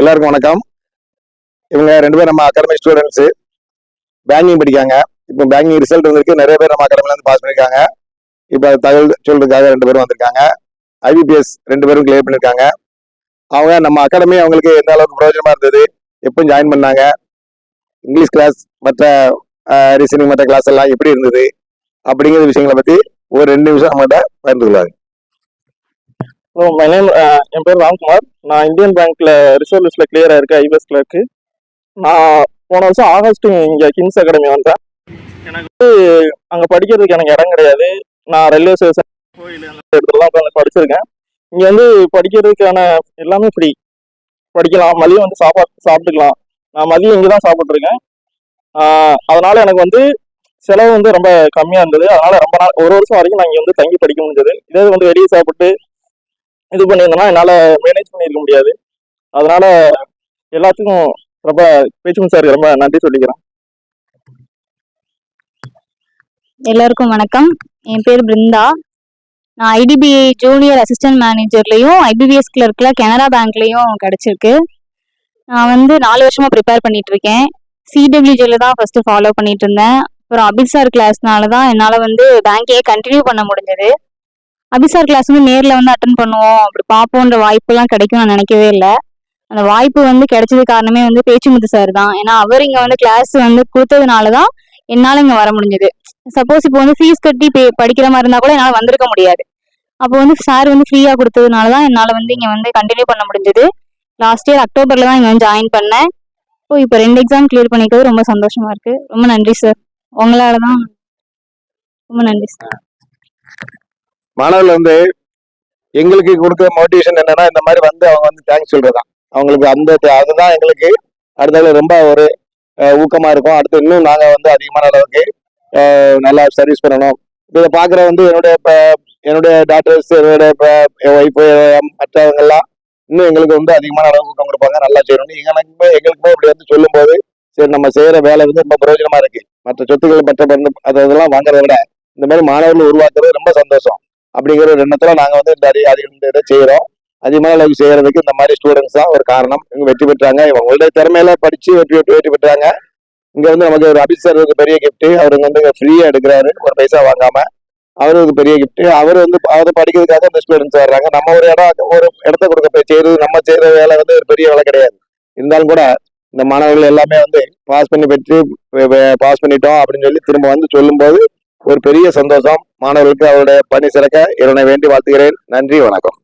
எல்லாருக்கும் வணக்கம். இவங்க ரெண்டு பேரும் நம்ம அகாடமி ஸ்டூடெண்ட்ஸு பேங்கிங் படிக்காங்க. இப்போ பேங்கிங் ரிசல்ட் வந்திருக்கு. நிறைய பேர் நம்ம அகாடமில இருந்து பாஸ் பண்ணியிருக்காங்க இப்போ தகவல் சொல்றதுக்காக ரெண்டு பேரும் வந்திருக்காங்க. ஐபிபிஎஸ் ரெண்டு பேரும் கிளியர் பண்ணியிருக்காங்க அவங்க நம்ம அகாடமி அவங்களுக்கு எந்த அளவுக்கு பிரயோஜனமா இருந்தது? எப்போ ஜாயின் பண்ணாங்க? இங்கிலீஷ் கிளாஸ் மற்ற ரீசனிங் மற்ற கிளாஸ் எல்லாம் எப்படி இருந்தது? அப்படிங்கிற விஷயங்களை பத்தி ஒரு ரெண்டு நிமிஷம் நம்மகிட்ட பகிர்ந்து கொள்வாங்க மை நேம் uh, என் பேர் ராம்குமார். நான் இந்தியன் பேங்க்ல ரிசர்வ் லிஸ்ட்ல கிளியர் ஆயிருக்கு ஐபிஎஸ் கிளர்க்கு நான் போன வருஷம் ஆகஸ்ட் இங்க கிங்ஸ் அகாடமி வந்தேன். எனக்கு வந்து அங்க படிக்கிறதுக்கு எனக்கு இடம் கிடையாது. நான் ரயில்வே ஸ்டேஷன் கோயில் அந்த இடத்துலலாம் உட்காந்து படிச்சிருக்கேன். இங்க வந்து படிக்கிறதுக்கான எல்லாமே ஃப்ரீ படிக்கலாம் மதியம் வந்து சாப்பாடு சாப்பிட்டுக்கலாம். நான் மதியம் இங்கே தான் சாப்பிட்ருக்கேன் அதனால எனக்கு வந்து செலவு வந்து ரொம்ப கம்மியா இருந்தது. அதனால ரொம்ப நாள் ஒரு வருஷம் வரைக்கும் நான் இங்க வந்து தங்கி படிக்க முடிஞ்சது. இதே வந்து வெளியே சாப்பிட்டு இது பண்ணியிருந்தோம்னா என்னால் மேனேஜ் பண்ணியிருக்க முடியாது. அதனால எல்லாத்துக்கும் ரொம்ப பேச்சும் சார் ரொம்ப நன்றி சொல்லிக்கிறேன். எல்லாருக்கும் வணக்கம். என் பேர் பிருந்தா. நான் ஐடிபிஐ ஜூனியர் அசிஸ்டன்ட் மேனேஜர்லேயும் ஐபிபிஎஸ் கிளர்க்கில் கனரா பேங்க்லேயும் கிடச்சிருக்கு. நான் வந்து நாலு வருஷமாக ப்ரிப்பேர் பண்ணிட்டு இருக்கேன் சிடபிள்யூஜியில் தான் ஃபஸ்ட்டு ஃபாலோ பண்ணிட்டு இருந்தேன் அப்புறம் அபிசார் கிளாஸ்னால தான் என்னால் வந்து பேங்கையே கண்டினியூ பண்ண முடிஞ்சது. அபிசார் கிளாஸ் வந்து நேரில் வந்து அட்டன் பண்ணுவோம். அப்படி பார்ப்போன்ற வாய்ப்புலாம் கிடைக்கும் நான் நினைக்கவே இல்லை. அந்த வாய்ப்பு வந்து கிடைச்சது காரணமே வந்து பேச்சுமுத்து சார் தான். ஏன்னா அவர் இங்கே வந்து கிளாஸ் வந்து கொடுத்ததுனால தான் என்னால் இங்கே வர முடிஞ்சது. சப்போஸ் இப்போ வந்து ஃபீஸ் கட்டி பே படிக்கிற மாதிரி இருந்தால் கூட என்னால் வந்திருக்க முடியாது. அப்போ வந்து சார் வந்து ஃப்ரீயாக கொடுத்ததுனால தான் என்னால் வந்து இங்கே வந்து கண்டினியூ பண்ண முடிஞ்சது. லாஸ்ட் இயர் அக்டோபரில் தான் இங்கே வந்து ஜாயின் பண்ணேன். ஓ இப்போ ரெண்டு எக்ஸாம் கிளியர் பண்ணிக்கிறது ரொம்ப சந்தோஷமா இருக்கு. ரொம்ப நன்றி சார் உங்களால தான் ரொம்ப நன்றி சார் மாணவர்கள் வந்து எங்களுக்கு கொடுக்குற மோட்டிவேஷன் என்னன்னா இந்த மாதிரி வந்து அவங்க வந்து தேங்க்ஸ் சொல்றதுதான். அவங்களுக்கு அந்த தே- அதுதான் எங்களுக்கு அடுத்தது ரொம்ப ஒரு ஊக்கமா இருக்கும். அடுத்து இன்னும் நாங்க வந்து அதிகமான அளவுக்கு நல்லா சர்வீஸ் பண்ணணும். இதை பாக்குற வந்து என்னுடைய ப- என்னுடைய டாக்டர்ஸ் என்னுடைய ஒய்ஃபு மற்றவங்க எல்லாம் இன்னும் எங்களுக்கு வந்து அதிகமான அளவு ஊக்கம் கொடுப்பாங்க. நல்லா செய்யணும் எங்களுக்குமே எங்களுக்குமே இப்படி வந்து சொல்லும்போது சரி நம்ம செய்யற வேலை வந்து ரொம்ப பிரயோஜனமா இருக்கு. மற்ற சொத்துக்கள் மற்ற வந்து அது இதெல்லாம் வாங்குறத விட இந்த மாதிரி மாணவர்கள் உருவாக்குறது ரொம்ப சந்தோஷம். அப்படிங்கிற ஒரு எண்ணத்துல நாங்க வந்து இந்த அதி அதிக இதை செய்யறோம் அதிகமான அளவுக்கு செய்யறதுக்கு இந்த மாதிரி ஸ்டூடெண்ட்ஸ் தான் ஒரு காரணம். இங்க வெற்றி பெற்றாங்க. இவங்களுடைய திறமையில படிச்சு வெற்றி வெற்றி வெற்றி பெற்றாங்க. இங்க வந்து நமக்கு ஒரு அபிசர் ஒரு பெரிய கிஃப்ட் அவருங்க வந்து ஃப்ரீயா எடுக்கிறாரு. ஒரு பைசா வாங்காம அவரு ஒரு பெரிய கிஃப்ட் அவர் வந்து அதை படிக்கிறதுக்காக இந்த ஸ்டூடெண்ட்ஸ் வர்றாங்க. நம்ம ஒரு இடம் ஒரு இடத்த கொடுக்க போய் செய்யறது நம்ம செய்யற வேலை வந்து ஒரு பெரிய வேலை கிடையாது. இருந்தாலும் கூட இந்த மாணவர்கள் எல்லாமே வந்து பாஸ் பண்ணி பெற்று பாஸ் பண்ணிட்டோம் அப்படின்னு சொல்லி திரும்ப வந்து சொல்லும்போது ஒரு பெரிய சந்தோஷம். மாணவர்களுக்கு அவருடைய பணி சிறக்க இறைவனை வேண்டி வாழ்த்துகிறேன். நன்றி வணக்கம்.